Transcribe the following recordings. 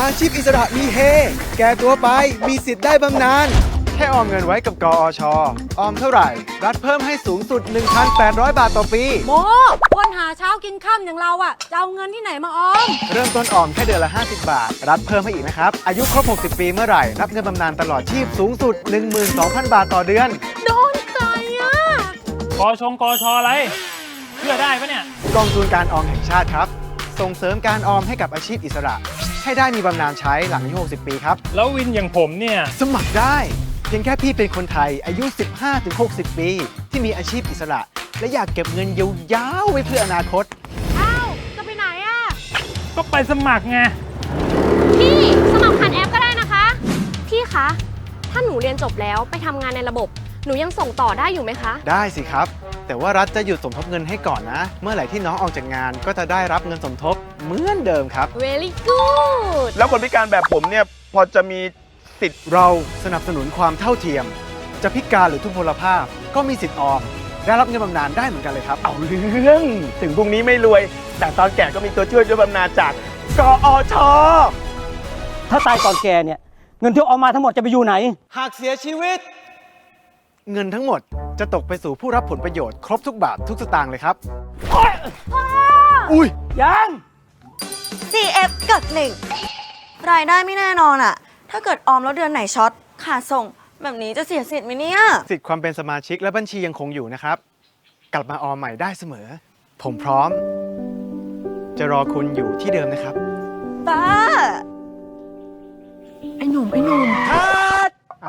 อาชีพอิสระมีเฮ แก่ตัวไปมีสิทธิ์ได้บำนาญแค่ออมเงินไว้กับกอชออมเท่าไหร่ รัฐเพิ่มให้สูงสุด 1,800 บาทต่อปี โมคนหาเช้ากินค่ำอย่างเราอะจะเอาเงินที่ไหนมาออม เริ่มต้นออมแค่เดือนละ 50 บาท รัฐเพิ่มให้อีกนะครับ อายุครบ 60 ปีเมื่อไหร่ รับเงินบำนาญตลอดชีพสูงสุด 12,000 บาทต่อเดือน โดนใจอะกอชงกอชออะไรเชื่อได้ปะเนี่ย กองทุนการออมแห่งชาติครับ ส่งเสริมการออมให้กับอาชีพอิสระ ให้ได้มีบำนาญใช้หลังอายุ60 ปีครับ แล้ววินอย่างผมเนี่ย สมัครได้ เพียงแค่พี่เป็นคนไทยอายุ 15-60 ปี ที่มีอาชีพอิสระ และอยากเก็บเงินยาวๆไว้เพื่ออนาคต อ้าว จะไปไหนอะก็ไปสมัครไง พี่สมัครผ่านแอปก็ได้นะคะ พี่คะ ถ้าหนูเรียนจบแล้วไปทำงานในระบบ หนูยังส่งต่อได้อยู่ไหมคะ ได้สิครับ แต่ว่ารัฐจะหยุดสมทบเงินให้ก่อนนะ เมื่อไหร่ที่น้องออกจากงานก็จะได้รับเงินสมทบเหมือนเดิมครับ very good แล้วคนพิการแบบผมเนี่ยพอจะมีสิทธิ์เราสนับสนุนความเท่าเทียม จะพิการหรือทุพพลภาพ ก็มีสิทธิ์ออมได้รับเงินบำนาญได้เหมือนกันเลยครับ เอาเรื่องถึงพรุ่งนี้ไม่รวย แต่ตอนแก่ก็มีตัวช่วยด้วยบำนาญจากกอชถ้าตายก่อนแกเนี่ยเงินที่เอามาทั้งหมดจะไปอยู่ไหน หากเสียชีวิต เงินทั้งหมดจะตกไปสู่ผู้รับผลประโยชน์ครบทุกบาททุกสตางค์เลยครับ อุ้ย ยัง CF เกิดหนึ่งรายได้ไม่แน่นอนอะถ้าเกิดออมแล้วเดือนไหนช็อตขาดส่ง แบบนี้จะเสียสิทธิ์ไหมเนี่ย สิทธิ์ความเป็นสมาชิกและบัญชียังคงอยู่นะครับ กลับมาออมใหม่ได้เสมอ ผมพร้อม จะรอคุณอยู่ที่เดิมนะครับ บ้า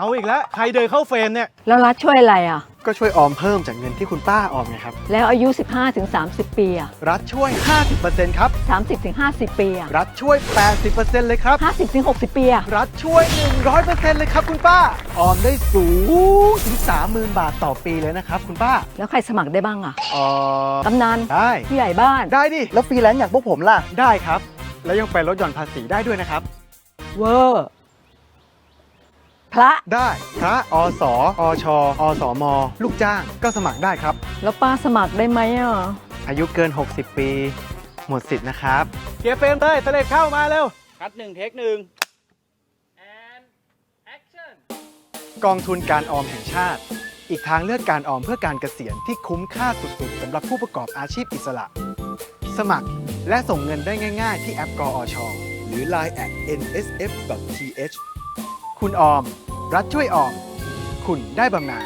เอาอีกแล้ว ใครเดินเข้าเฟรมเนี่ย แล้วรัฐช่วยอะไรอะ ก็ช่วยออมเพิ่มจากเงินที่คุณป้าออมไงครับ แล้วอายุ 15ถึง30 ปีอะรัฐช่วย 50%ครับ 30ถึง50 ปีอะรัฐช่วย 80%เลยครับ 50ถึง60 ปีอะรัฐช่วย 100%เลยครับคุณป้า ออมได้สูงถึง 30,000 บาทต่อปีเลยนะครับคุณป้าแล้วใครสมัครได้บ้างอะเออ กำนันได้ ผู้ใหญ่บ้านได้ดิ แล้วฟรีแลนซ์อย่างพวกผมล่ะ ได้ครับ แล้วยังไปลดหย่อนภาษีได้ด้วยนะครับ เวอร์ พระได้พระอสอชอสม ลูกจ้างก็สมัครได้ครับ แล้วป้าสมัครได้ไหมอะอายุเกิน 60 ปี หมดสิทธิ์นะครับเกียร์เฟรมเลยเสด็จเข้ามาเร็วคัดหนึ่งเทคหนึ่งกองทุนการออมแห่งชาติ อีกทางเลือกการออมเพื่อการเกษียณที่คุ้มค่าสุดๆสำหรับผู้ประกอบอาชีพอิสระ สมัครและส่งเงินได้ง่ายๆ ที่แอปกอชหรือ Line at nsf.th คุณออม รัฐช่วยออมคุณได้บำนาญ